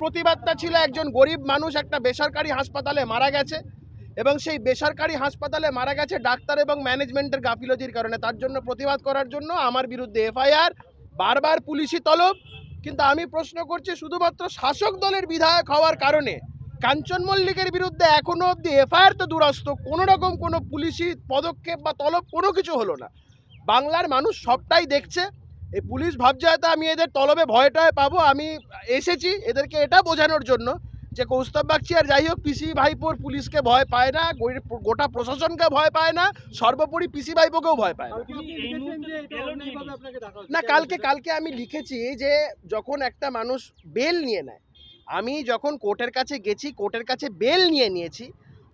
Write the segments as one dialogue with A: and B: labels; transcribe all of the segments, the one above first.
A: প্রতিবাদটা ছিল একজন গরিব মানুষ একটা বেসরকারি হাসপাতালে মারা গেছে এবং সেই বেসরকারি হাসপাতালে মারা গেছে ডাক্তার এবং ম্যানেজমেন্টের গাফিলতির কারণে। তার জন্য প্রতিবাদ করার জন্য আমার বিরুদ্ধে এফআইআর, বারবার পুলিশি তলব। কিন্তু আমি প্রশ্ন করছি, শুধুমাত্র শাসক দলের বিধায়ক হওয়ার কারণে কাঞ্চন মল্লিকের বিরুদ্ধে এখনও অবধি এফআইআর তো দূরস্থ কোনো রকম কোনো পুলিশি পদক্ষেপ বা তলব কোনো কিছু হলো না। বাংলার মানুষ সবটাই দেখছে। এই পুলিশ ভাবছে হয়তো আমি এদের তলবে ভয়টায় পাবো আমি এসেছি এদেরকে এটা বোঝানোর জন্য যে কৌস্তব বাগচি আর যাই হোক পিসি ভাইপোর পুলিশকে ভয় পায় না গোটা প্রশাসনকে ভয় পায় না সর্বোপরি পিসি ভাইপোকেও ভয় পায় না। না কালকে কালকে আমি লিখেছি যে যখন একটা মানুষ বেল নিয়ে নেয় আমি যখন কোর্টের কাছে গেছি কোর্টের কাছে বেল নিয়ে নিয়েছি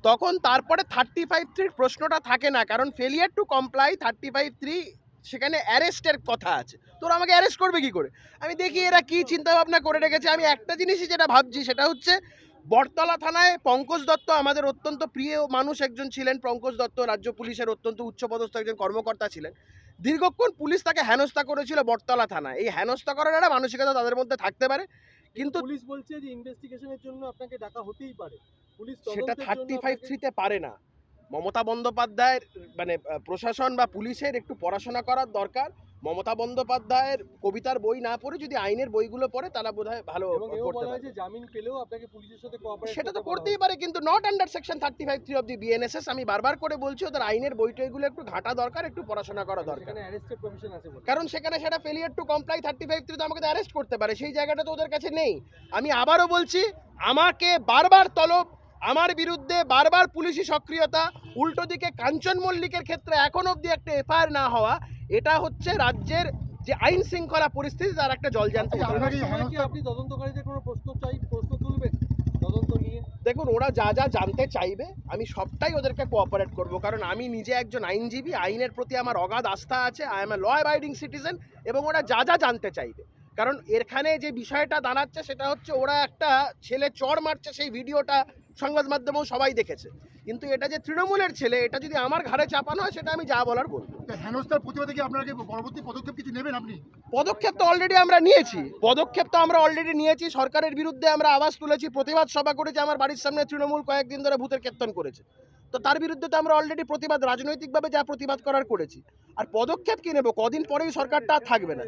A: তখন তারপরে থার্টি ফাইভ থ্রির প্রশ্নটা থাকে না কারণ failure to comply thirty five three সেখানে অ্যারেস্টের কথা আছে। তোরা আমাকে অ্যারেস্ট করবে কি করে? আমি দেখি এরা কি চিন্তা ভাবনা করে রেখেছে। আমি একটা জিনিসই যেটা ভাবছি সেটা হচ্ছে বটতলা থানায় পঙ্কজ দত্ত আমাদের অত্যন্ত প্রিয় মানুষ একজন ছিলেন। পঙ্কজ দত্ত রাজ্য পুলিশের অত্যন্ত উচ্চপদস্থ একজন কর্মকর্তা ছিলেন। দীর্ঘক্ষণ পুলিশ তাকে হেনস্থা করেছিল বটতলা থানায়। এই হেনস্থা করার একটা মানসিকতা তাদের মধ্যে থাকতে পারে। কিন্তু
B: পুলিশ বলছে যে ইনভেস্টিগেশনের জন্য আপনাকে ডাকা হতেই পারে। পুলিশ
A: সেটা থার্টি ফাইভ থ্রিতে পারে না। মমতা বন্দ্যোপাধ্যায়ের মানে প্রশাসন বা পুলিশের একটু পড়াশোনা করার দরকার। মমতা বন্দ্যোপাধ্যায়ের কবিতার বই না পড়ে যদি আইনের বইগুলো পড়ে তারা ভালো
B: বলা হয়
A: পারে
B: যে জামিন পেলেও আপনাকে পুলিশের সাথে
A: সেটা তো করতেই পারে কিন্তু not under section thirty five three of the BNSS আমি বারবার করে বলছি ওদের আইনের বই টইগুলো একটু ঘাটা দরকার একটু পড়াশোনা করা দরকার। কারণ সেখানে সেটা failure to comply thirty five three তো আমাকে অ্যারেস্ট করতে পারে সেই জায়গাটা তো ওদের কাছে নেই। আমি আবারও বলছি আমাকে বারবার তলব আমার বিরুদ্ধে বারবার পুলিশি সক্রিয়তা উল্টো দিকে কাঞ্চন মল্লিকের ক্ষেত্রে এখন অবধি একটা এফআইআর না হওয়া এটা হচ্ছে রাজ্যের যে আইন শৃঙ্খলা পরিস্থিতি তার একটা জলজান্ত
B: আচ্ছা। আপনার কি আপনি তদন্তকারীদের কোনো প্রশ্ন চাই প্রশ্ন তুলবেন?
A: দেখুন ওরা যা যা জানতে চাইবে আমি সবটাই ওদেরকে কোঅপারেট করব। কারণ আমি নিজে একজন আইনজীবী আইনের প্রতি আমার অগাধ আস্থা আছে I am a law abiding citizen এবং ওরা যা যা জানতে চাইবে। কারণ এখানে যে বিষয়টা দাঁড়াচ্ছে সেটা হচ্ছে ওরা একটা ছেলে চড় মারছে সেই ভিডিওটা সংবাদ মাধ্যমেও সবাই দেখেছে। কিন্তু এটা যে তৃণমূলের ছেলে এটা যদি আমার ঘাড়ে চাপানো হয় সেটা আমি যা বলার বলব।
C: হেনস্থার প্রতিবাদে কি আপনারা পরবর্তী পদক্ষেপ কিছু নেবেন আপনি?
A: পদক্ষেপ তো অলরেডি আমরা নিয়েছি। পদক্ষেপ তো আমরা অলরেডি নিয়েছি। সরকারের বিরুদ্ধে আমরা আওয়াজ তুলেছি প্রতিবাদ সভা করেছি আমার বাড়ির সামনে তৃণমূল কয়েকদিন ধরে ভূতের কীর্তন করেছে। তো তার বিরুদ্ধে তো আমরা অলরেডি প্রতিবাদ রাজনৈতিকভাবে যা প্রতিবাদ করার করেছি। আর পদক্ষেপ কি নেব? কদিন পরেই সরকারটা আর থাকবে না।